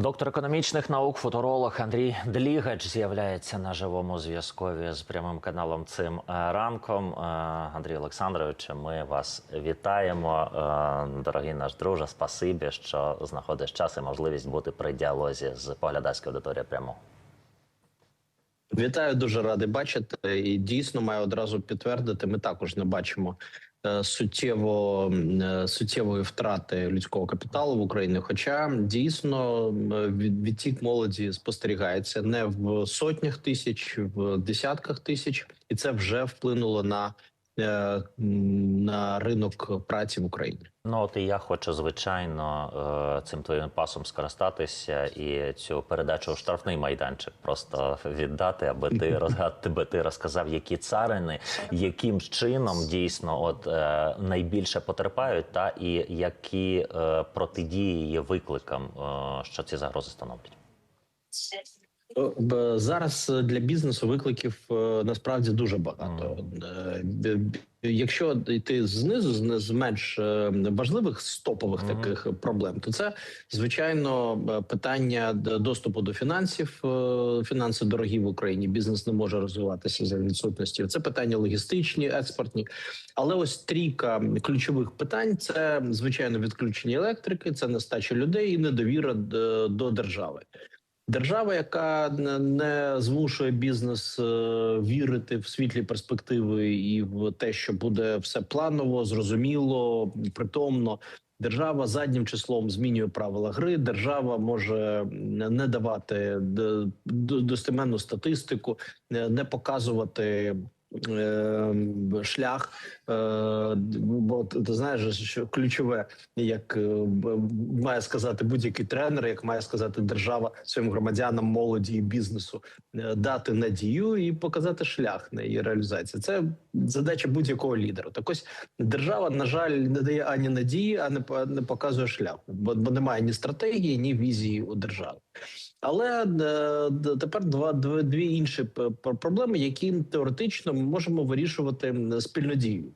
Доктор економічних наук, футуролог Андрій Длігач з'являється на живому зв'язкові з прямим каналом цим е, ранком. Е, Андрій Олександрович, ми вас вітаємо. Е, Дорогий наш друже, спасибі, що знаходиш час і можливість бути при діалозі з поглядацькою аудиторією прямо. Вітаю, дуже радий бачити. І дійсно маю одразу підтвердити. Ми також не бачимо суттєво е, суттєвої втрати людського капіталу в Україні. Хоча дійсно м, відтік молоді спостерігається не в сотнях тисяч, в десятках тисяч, і це вже вплинуло на, е, на ринок праці в Україні. Ну от і я хочу звичайно е, цим твоїм пасом скористатися і цю передачу у штрафний майданчик просто віддати, аби ти розгад, ти розказав, які царини, яким чином дійсно от е, найбільше потерпають, та і які е, протидії є викликам, е, що ці загрози становлять. Зараз е, для бізнесу викликів е, насправді дуже багато. Е, Якщо йти знизу, з- менш важливих стопових таких проблем, то це звичайно питання доступу до фінансів. Фінанси дорогі в Україні. Бізнес не може розвиватися за відсутності. Це питання логістичні, експортні. Але ось трійка ключових питань: це звичайно відключення електрики, це нестача людей і недовіра до держави. Держава, яка не- змушує бізнес е, вірити в світлі перспективи і в те, що буде все планово, зрозуміло, притомно. Держава заднім числом змінює правила гри. Держава може не давати достеменну статистику, не показувати шлях. Е, бо ти знаєш, що ключове, як е, має сказати будь-який тренер, як має сказати держава своїм громадянам, молоді і бізнесу, е, дати надію і показати шлях на її реалізацію. Це задача будь-якого лідера. Так ось держава, на жаль, не дає ані надії, а не по- не показує шлях, бо немає ні стратегії, ні візії у держави. Але е, тепер два дві, інші проблеми, які теоретично ми можемо вирішувати м, спільно дією.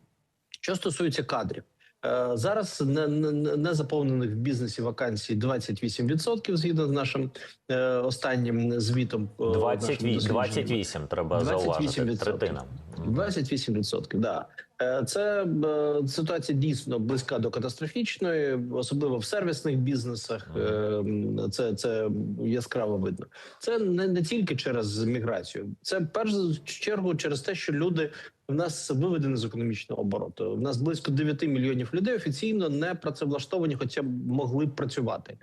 Що стосується кадрів. Е, Зараз не, не, не заповнених в бізнесі вакансій 28% згідно з нашим е, останнім звітом. е, нашим 28, 28 треба 28%. зауважити. Третина. 28%, да. Е, Це е, ситуація дійсно близька до катастрофічної, особливо в сервісних бізнесах. Е, Це, це яскраво видно. Це не, не тільки через міграцію, це перш чергу через те, що люди в нас виведені з економічного обороту. В нас близько 9 мільйонів людей офіційно не працевлаштовані, хоча б могли б працювати.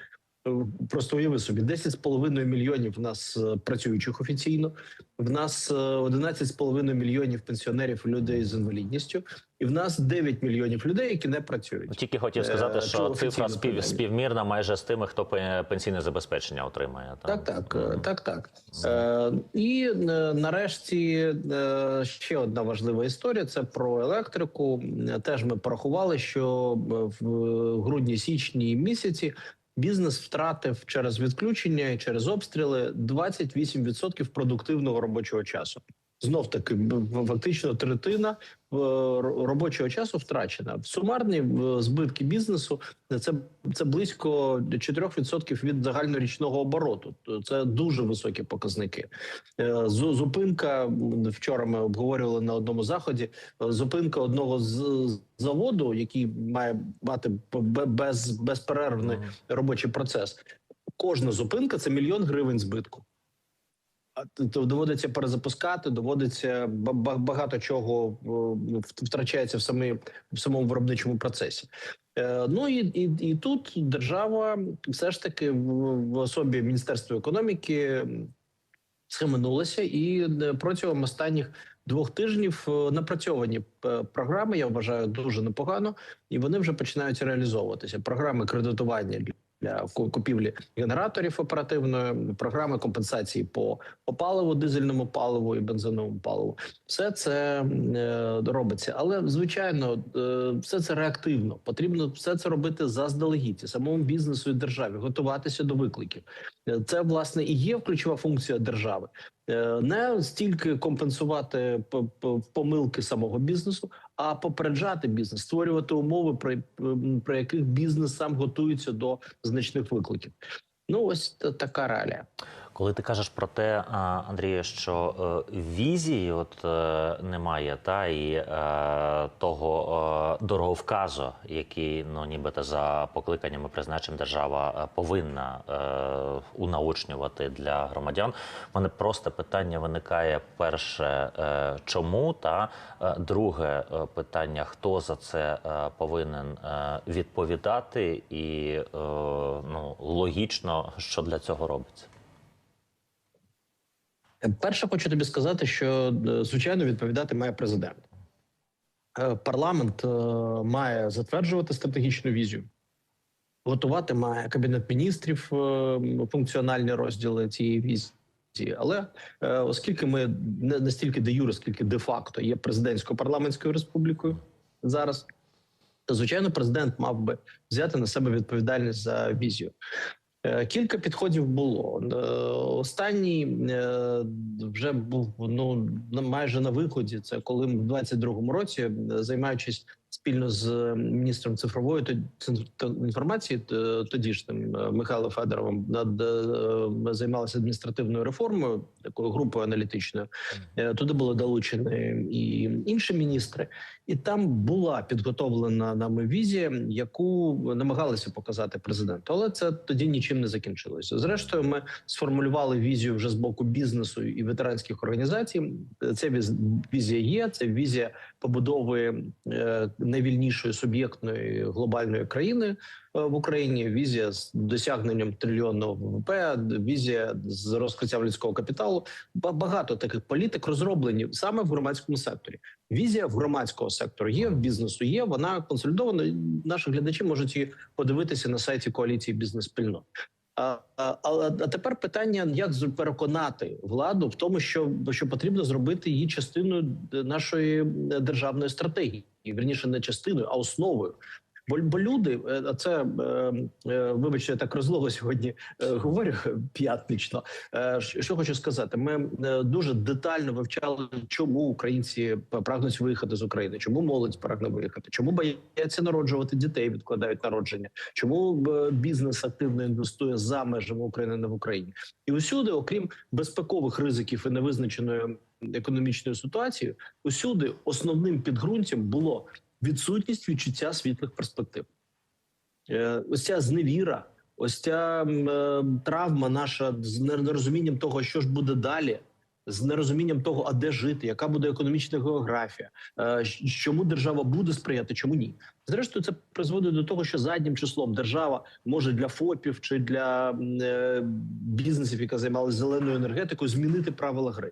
Е, Просто уяви собі, 10,5 мільйонів в нас е, працюючих офіційно. В нас е, 11,5 мільйонів пенсіонерів людей з інвалідністю, і в нас 9 мільйонів людей, які не працюють. Тільки хотів сказати, Е, що цифра спів, співмірна майже з тими, хто пенсійне забезпечення отримає. Так, так, е, Мгм. так, так. Е, і е, нарешті е, ще одна важлива історія: це про електрику. Е, Теж ми порахували, що е, в грудні-січні місяці бізнес втратив через відключення через обстріли 28% продуктивного робочого часу. Знов таки фактично третина е, робочого часу втрачена. Сумарні е, збитки бізнесу це, це близько 4% від загальнорічного обороту. Це дуже високі показники. Е, Зупинка вчора ми обговорювали на одному заході. Зупинка одного з заводу, який має мати без, безперервний робочий процес. Кожна зупинка це мільйон гривень збитку. Доводиться перезапускати, доводиться ба- ба- багато чого втрачається в самі в самому виробничому процесі. Е, Ну і, і, і тут держава все ж таки в, особі Міністерства економіки схаменулася, і е, протягом останніх двох тижнів е, напрацьовані програми. Я вважаю дуже непогано, і вони вже починають реалізовуватися. Програми кредитування для. Купівлі генераторів оперативної програми компенсації по, паливу, дизельному паливу і бензиновому паливу, все це е, робиться. Але звичайно, е, все це реактивно. Потрібно все це робити заздалегідь самому бізнесу і державі, готуватися до викликів. Е, Це власне і є ключова функція держави. Е, Не стільки компенсувати помилки самого бізнесу, а попереджати бізнес, створювати умови, при, при яких бізнес сам готується до значних викликів. Ну ось така реалія. Коли ти кажеш про те, Андрію, що е, візії от е, немає, та і е, того дороговказу, який ну нібито за покликаннями призначень держава повинна унаочнювати для громадян. У мене просто питання виникає: перше, чому та друге питання, хто за це повинен відповідати, і ну логічно, що для цього робиться. Перше, хочу тобі сказати, що е, звичайно відповідати має президент. Е, Парламент е, має затверджувати стратегічну візію, готувати має кабінет міністрів функціональні розділи цієї візії. Але оскільки ми не настільки де юре, скільки де факто є президентсько-парламентською республікою зараз, то звичайно президент мав би взяти на себе відповідальність за візію. Е, Кілька підходів було. Е, Останній е, вже був ну майже на виході. Це коли в 22-му році, займаючись спільно з міністром цифрової інформації, тодішнім е, Михайлом Федоровим, над е, ми займалися адміністративною реформою, такою групою аналітичною. Е, Туди були долучені і інші міністри, і там була підготовлена нами візія, яку намагалися показати президенту. Але це тоді нічим не закінчилося. Зрештою, ми сформулювали візію вже з боку бізнесу і ветеранських організацій. Віз- візія є. Це візія побудови найвільнішої суб'єктної глобальної країни е, в Україні. Візія з досягненням трильйонного ВВП, візія з розкриттям людського капіталу. Ба- Багато таких політик розроблені саме в громадському секторі. Візія в громадського сектору є в бізнесу. Є вона консолідована. Наші глядачі можуть її подивитися на сайті коаліції бізнес-спільнот. А, а, тепер питання: як переконати владу в тому, що, що потрібно зробити її частиною нашої е, державної стратегії, і верніше не частиною, а основою. Бо, бо люди, е, це е, е, вибачте, так розлого сьогодні говорю п'ятнично. Що хочу сказати, ми дуже детально вивчали, чому українці прагнуть виїхати з України, чому молодь прагне виїхати, чому бояться народжувати дітей, відкладають народження, чому бізнес активно інвестує за межами України, не в Україні, і усюди, окрім безпекових ризиків і невизначеної економічної ситуації, усюди основним підґрунтям було відсутність відчуття світлих перспектив. Е, Ось ця зневіра, ось ця е, травма наша з нерозумінням того, що ж буде далі, з нерозумінням того, а де жити, яка буде економічна географія, е, чому держава буде сприяти, чому ні. Зрештою, це призводить до того, що заднім числом держава може для ФОПів чи для е, бізнесів, яка займалася зеленою енергетикою, змінити правила гри.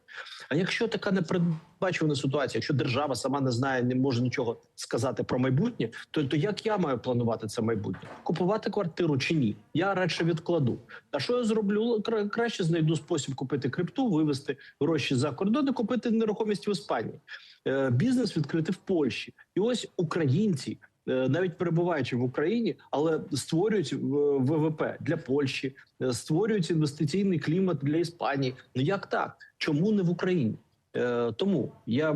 А якщо така непередбачувана ситуація, якщо держава сама не знає, не може нічого сказати про майбутнє, то, то як я маю планувати це майбутнє? Купувати квартиру чи ні? Я радше відкладу. А що я зроблю? Кра- Краще знайду спосіб купити крипту, вивести гроші за кордон і купити нерухомість в Іспанії. Е, Бізнес відкрити в Польщі, і ось українці. Е, Навіть перебуваючи в Україні, але створюють е, ВВП для Польщі, е, створюють інвестиційний клімат для Іспанії. Ну як так? Чому не в Україні? Тому я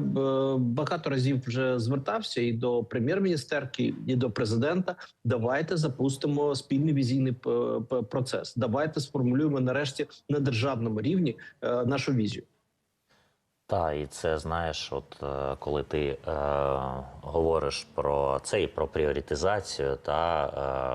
багато разів вже звертався і до прем'єр-міністерки, і до президента. Давайте запустимо спільний візійний процес. Давайте сформулюємо нарешті на державному рівні нашу візію. Та і це знаєш, от е, коли ти е, говориш про це і про пріоритизацію, та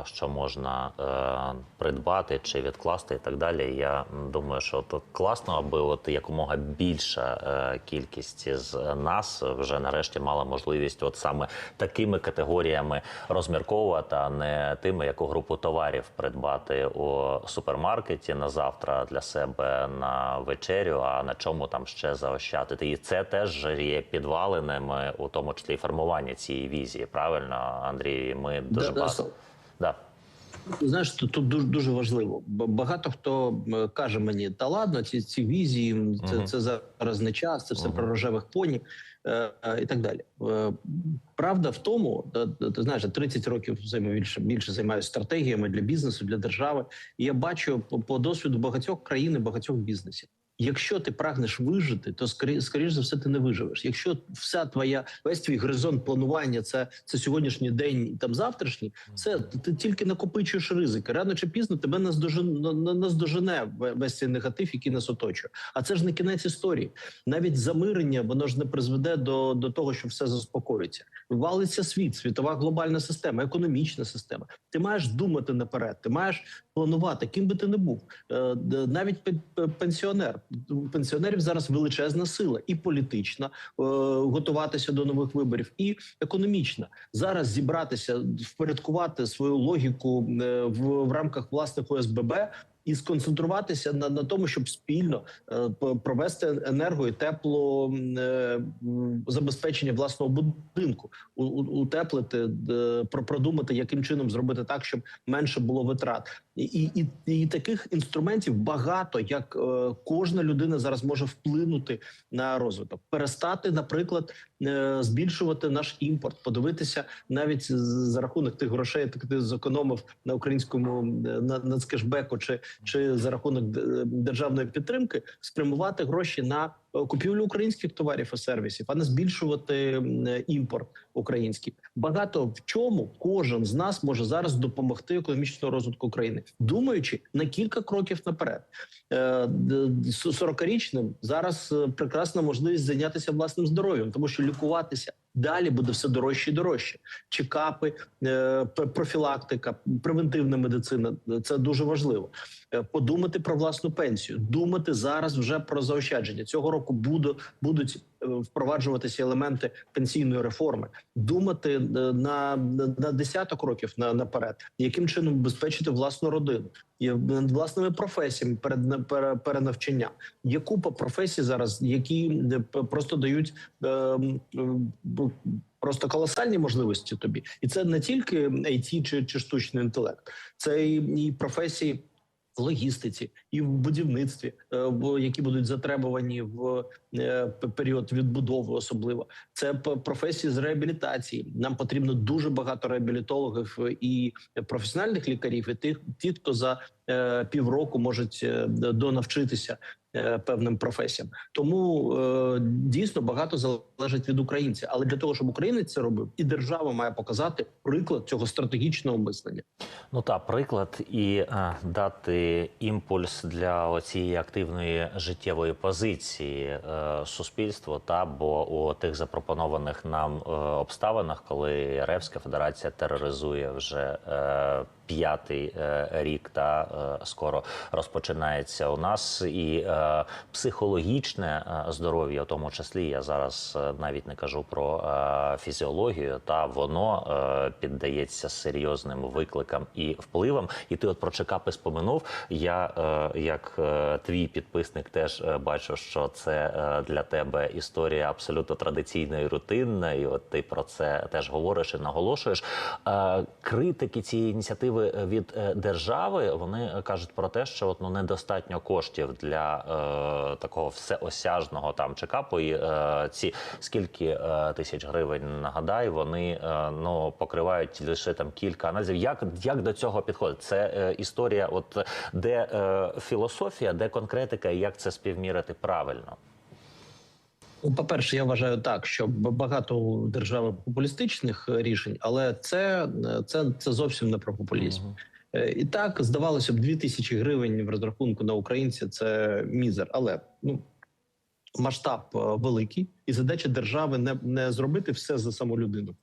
е, що можна е, придбати чи відкласти, і так далі. Я думаю, що от класно, аби от якомога більша е, кількість з нас вже нарешті мала можливість, от саме такими категоріями розмірковувати, а не тими, яку групу товарів придбати у супермаркеті на завтра для себе на вечерю, а на чому там ще заощадити. І це теж є підвалинами, у тому числі і формування цієї візії. Правильно, Андрій, ми дуже Да, багато. Да. Знаєш, тут, дуже дуже важливо. Багато хто каже мені, та ладно, ці, ці візії, це, це зараз не час, це все про рожевих поні е, е, і так далі. Е, правда в тому, та- ти знаєш, я 30 років більше, більше займаюся стратегіями для бізнесу, для держави. І я бачу по, по досвіду багатьох країн і багатьох бізнесів. Якщо ти прагнеш вижити, то скорі, скоріш за все ти не виживеш. Якщо вся твоя весь твій горизонт планування це, це сьогоднішній день і там завтрашній, це ти тільки накопичуєш ризики. Рано чи пізно тебе наздожене весь цей негатив, який нас оточує. А це ж не кінець історії. Навіть замирення воно ж не призведе до, до того, що все заспокоїться. Валиться світ, світова глобальна система, економічна система. Ти маєш думати наперед, ти маєш планувати, ким би ти не був. Е, Навіть пен- пен- пенсіонер пенсіонерів зараз величезна сила і політична, е, готуватися до нових виборів, і економічна. Зараз зібратися, впорядкувати свою логіку е, в рамках власних ОСББ. І сконцентруватися на, на тому, щоб спільно е, провести енерго і тепло е, забезпечення власного будинку, у- у- утеплити, е, про- продумати, яким чином зробити так, щоб менше було витрат. І, і, і, і таких інструментів багато, як е, кожна людина зараз може вплинути на розвиток, перестати, наприклад, е, збільшувати наш імпорт, подивитися навіть за рахунок тих грошей, які ти зекономив на українському е, на нацкешбеку чи, чи за рахунок е, державної підтримки, спрямувати гроші на е, купівлю українських товарів і сервісів, а не збільшувати е, імпорт український. Багато в чому кожен з нас може зараз допомогти економічному розвитку країни, думаючи на кілька кроків наперед. 40-річним зараз прекрасна можливість зайнятися власним здоров'ям, тому що лікуватися далі буде все дорожче і дорожче. Чекапи, профілактика, превентивна медицина це дуже важливо. Е, Подумати про власну пенсію, думати зараз вже про заощадження. Цього року буде, будуть е, впроваджуватися елементи пенсійної реформи, думати е, на, на, десяток років на, наперед, яким чином безпечити власну родину, і власними професіями перед пере- перенавчання. Є купа професій зараз, які просто дають просто колосальні можливості тобі, і це не тільки IT чи, чи штучний інтелект, це і, і професії. В логістиці і в будівництві, е, які будуть затребувані в е, період відбудови, особливо це професії з реабілітації. Нам потрібно дуже багато реабілітологів і професіональних лікарів, і тих, ті, хто за півроку можуть е, донавчитися е, певним професіям. Тому е, дійсно багато залежить від українця. Але для того, щоб українець це робив, і держава має показати приклад цього стратегічного мислення. Ну та приклад і е, дати імпульс для цієї активної життєвої позиції е, суспільству. Та бо у тих запропонованих нам е, обставинах, коли Ревська Федерація тероризує вже е, п'ятий е, рік, та е, скоро розпочинається у нас і е, психологічне здоров'я, в тому числі я зараз навіть не кажу про фізіологію, та воно піддається серйозним викликам і впливам. І ти от про чекапи споминув. Я як твій підписник теж бачу, що це для тебе історія абсолютно традиційна і рутинна. І от ти про це теж говориш і наголошуєш. Критики цієї ініціативи від е, держави вони кажуть про те, що от, ну недостатньо коштів для е, такого всеосяжного там чекапу. І е, ці скільки е, тисяч гривень нагадай, вони е, ну покривають лише там кілька аналізів. Як, як до цього підходить? Це е, історія, от де е, філософія, де конкретика, і як це співмірити правильно. Ну, по-перше, я вважаю так, що багато у держави популістичних е, рішень, але це, е, це, це зовсім не про популізм. Е, І так здавалося б, 2 тисячі гривень в розрахунку на українця це мізер. Але ну масштаб великий, і задача держави не, не зробити все за саму людину,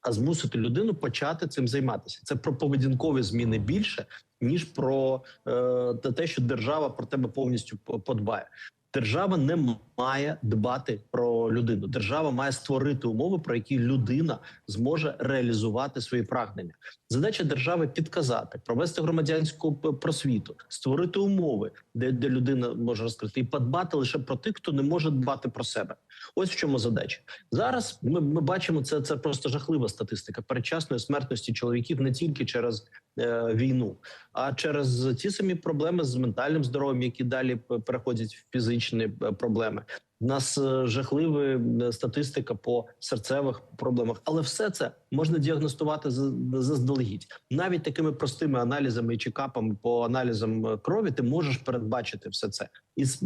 а змусити людину почати цим займатися. Це про поведінкові зміни більше ніж про е, те, що держава про тебе повністю по- подбає. Держава не має дбати про людину. Держава має створити умови, про які людина зможе реалізувати свої прагнення. Задача держави підказати, провести громадянську просвіту, створити умови, де, де людина може розкрити, і подбати лише про тих, хто не може дбати про себе. Ось в чому задача. Зараз ми, ми бачимо це. Це просто жахлива статистика передчасної смертності чоловіків не тільки через е, війну, а через ті самі проблеми з ментальним здоров'ям, які далі переходять в фізичні е, проблеми. В нас е, жахлива е, статистика по серцевих проблемах, але все це можна діагностувати заздалегідь. Навіть такими простими аналізами і чекапами по аналізам крові ти можеш передбачити все це. І з,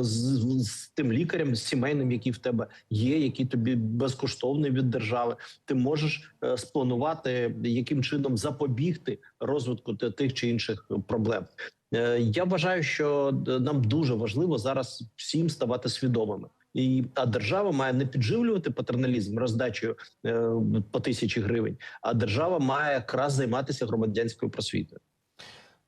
з, з- тим лікарем з сімейним, який в тебе є, який тобі безкоштовний від держави, ти можеш спланувати, яким чином запобігти розвитку тих чи інших проблем. Е, Я вважаю, що нам дуже важливо зараз всім ставати свідомими. І а держава має не підживлювати патерналізм роздачею е, по тисячі гривень, а держава має якраз займатися громадянською просвітою.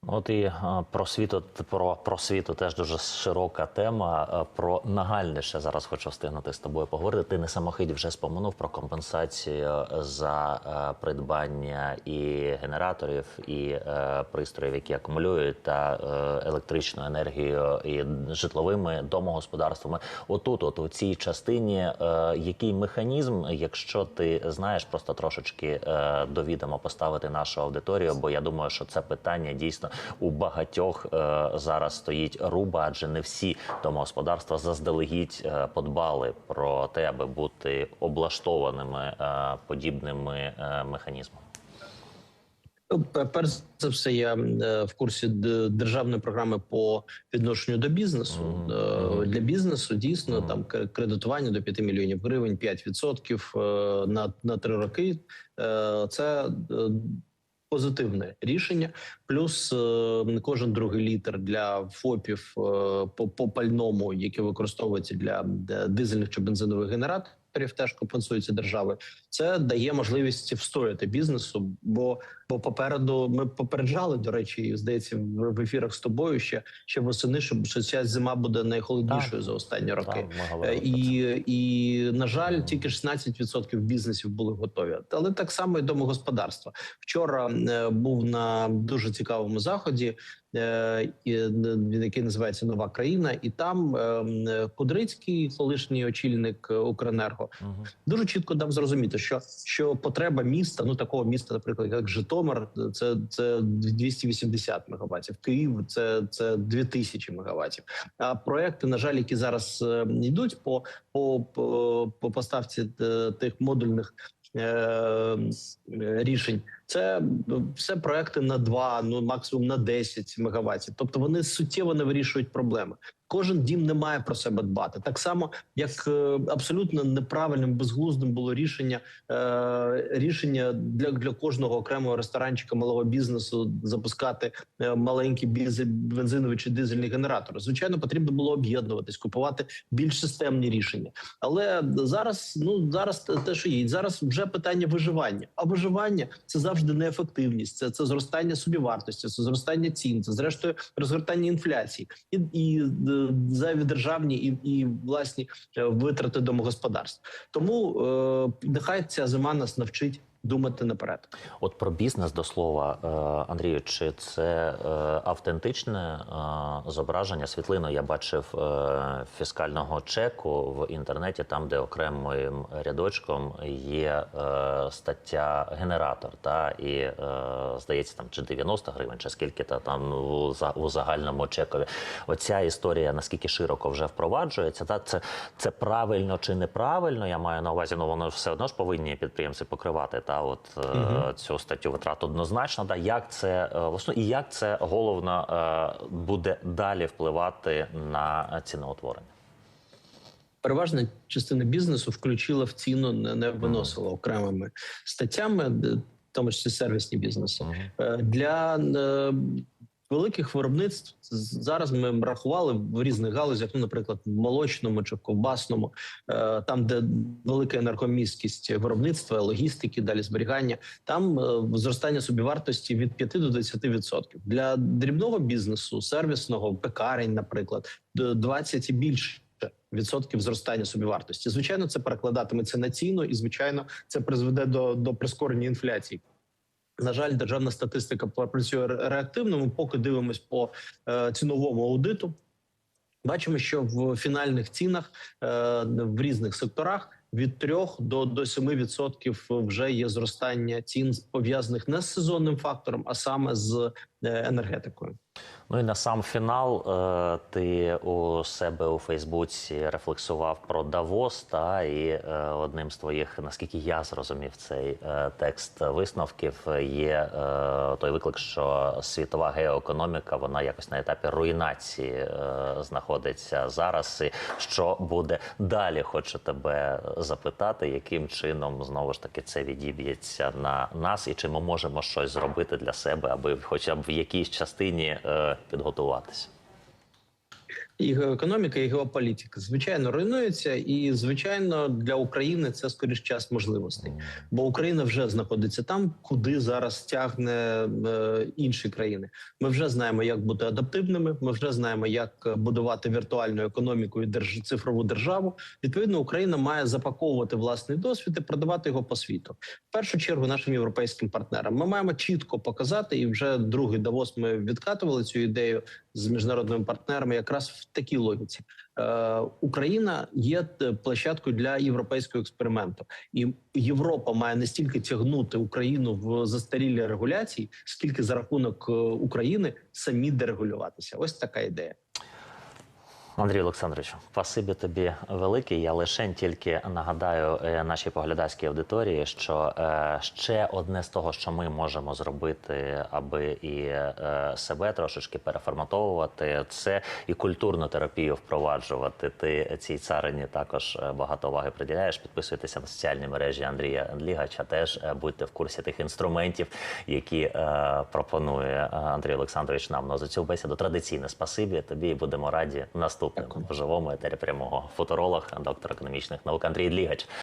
От і е, просвіту про просвіту теж дуже широка тема. Е, Про нагальніше зараз хочу встигнути з тобою поговорити. Ти не самохідь вже споминув про компенсацію за е, придбання і генераторів, і е, пристроїв, які акумулюють та е, електричну енергію і житловими домогосподарствами. Отут, от у цій частині, е, який механізм, якщо ти знаєш, просто трошечки е, довідомо поставити нашу аудиторію, бо я думаю, що це питання дійсно у багатьох е, зараз стоїть руба, адже не всі домогосподарства заздалегідь е, подбали про те, аби бути облаштованими е, подібними е, механізмами. Ну, перш за все, я в курсі державної програми по відношенню до бізнесу. Е, Мгм. Для бізнесу дійсно Мгм. там к- кредитування до 5 мільйонів гривень, 5% е, на, на 3 роки. Це позитивне рішення. Плюс е, кожен другий літр для ФОПів е, по, по пальному, яке використовується для дизельних чи бензинових генераторів. Теж компенсується державою. Це дає можливість встояти бізнесу. Бо бо попереду ми попереджали, до речі, здається, в, ефірах з тобою ще ще восени, що, що ця зима буде найхолоднішою Так. за останні роки. Та, ми Е. І, і на жаль, тільки 16% бізнесів були готові. Але так само і домогосподарства. Вчора е, був на дуже цікавому заході, е, і, він який називається Нова країна, і там Кудрицький, колишній очільник Укренерго, дуже чітко дав зрозуміти, що що потреба міста, ну такого міста, наприклад, як Житомир, це це 280 мегаваттів. Київ це це 2000 мегаваттів. А проекти, на жаль, які зараз е, йдуть по по, по, по поставці е, тих модульних. е, Рішень це все проекти на 2, ну максимум на 10 мегаваттів. Тобто вони суттєво не вирішують проблеми. Кожен дім не має про себе дбати. Так само, як е, абсолютно неправильним, безглуздим було рішення е, рішення для, для кожного окремого ресторанчика малого бізнесу запускати е, маленький бензиновий чи дизельний генератор. Звичайно, потрібно було об'єднуватись, купувати більш системні рішення. Але зараз, ну зараз те- що є, зараз вже питання виживання. А виживання це завжди неефективність, це, це зростання собівартості, це зростання цін, це зрештою розгортання інфляції і, і зайві державні і, і власні е, витрати домогосподарств. Тому е, нехай ця зима нас навчить думати наперед. От про бізнес до слова, е, Андрію, чи це е, автентичне е, зображення світлину? Я бачив фіскального чеку в інтернеті, там, де окремим рядочком є стаття генератор, та і здається, там чи 90 гривень, чи скільки та там у загальному чекові. Оця історія наскільки широко вже впроваджується, та це, це правильно чи неправильно? Я маю на увазі, ну воно все одно ж повинні підприємці покривати та от угу. цю статтю витрат однозначно. Да, як це власно і як це головно е, буде далі впливати на ціноутворення? Переважна частина бізнесу включила в ціну, не, виносила окремими статтями, в тому числі сервісні бізнеси. Е, Для е, великих виробництв зараз ми рахували в різних галузях, ну, наприклад, в молочному чи в ковбасному, е, там, де велика енергомісткість виробництва, логістики, далі зберігання, там е, зростання собівартості від 5 до 20%. Для дрібного бізнесу, сервісного, пекарень, наприклад, д- 20 і більше. Відсотків зростання собівартості. Звичайно, це перекладатиметься на ціну, і звичайно, це призведе до, до прискорення інфляції. На жаль, державна статистика працює ре- реактивно. Ми поки дивимось по е, ціновому аудиту. Бачимо, що в фінальних цінах е, в різних секторах від 3 до, до 7% відсотків вже є зростання цін пов'язаних не з сезонним фактором, а саме з енергетикою. Ну і на сам фінал е, ти у себе у Фейсбуці рефлексував про Давос. Та і е, одним з твоїх, наскільки я зрозумів, цей е, текст висновків є е, той виклик, що світова геоекономіка вона якось на етапі руйнації е, знаходиться зараз. І що буде далі? Хочу тебе запитати, яким чином знову ж таки це відіб'ється на нас, і чи ми можемо щось зробити для себе, аби хоча б в якійсь частині е, підготуватися. І геоекономіка, і геополітика звичайно руйнуються, і звичайно для України це скоріш час можливостей, бо Україна вже знаходиться там, куди зараз тягне е, інші країни. Ми вже знаємо, як бути адаптивними. Ми вже знаємо, як будувати віртуальну економіку і держ... цифрову державу. Відповідно, Україна має запаковувати власний досвід і продавати його по світу. В першу чергу нашим європейським партнерам. Ми маємо чітко показати, і вже другий Давос ми відкатували цю ідею з міжнародними партнерами, якраз в такій логіці. Е, Україна є е, площадкою для європейського експерименту, і Європа має не стільки тягнути Україну в застарілі регуляції, скільки за рахунок е, України самі дерегулюватися. Ось така ідея. Андрій Олександрович, спасибі тобі велике. Я лише тільки нагадаю е, нашій поглядацькій аудиторії, що е, ще одне з того, що ми можемо зробити, аби і е, себе трошечки переформатовувати, це і культурну терапію впроваджувати. Ти цій царині також багато уваги приділяєш. Підписуйтеся на соціальні мережі Андрія Андлігача. Теж будьте в курсі тих інструментів, які пропонує Андрій Олександрович нам. Ну, за цю бесіду традиційне спасибі. Тобі і будемо раді наступним Дякую. в живому етері прямого футуролог, доктор економічних наук Андрій Длігач.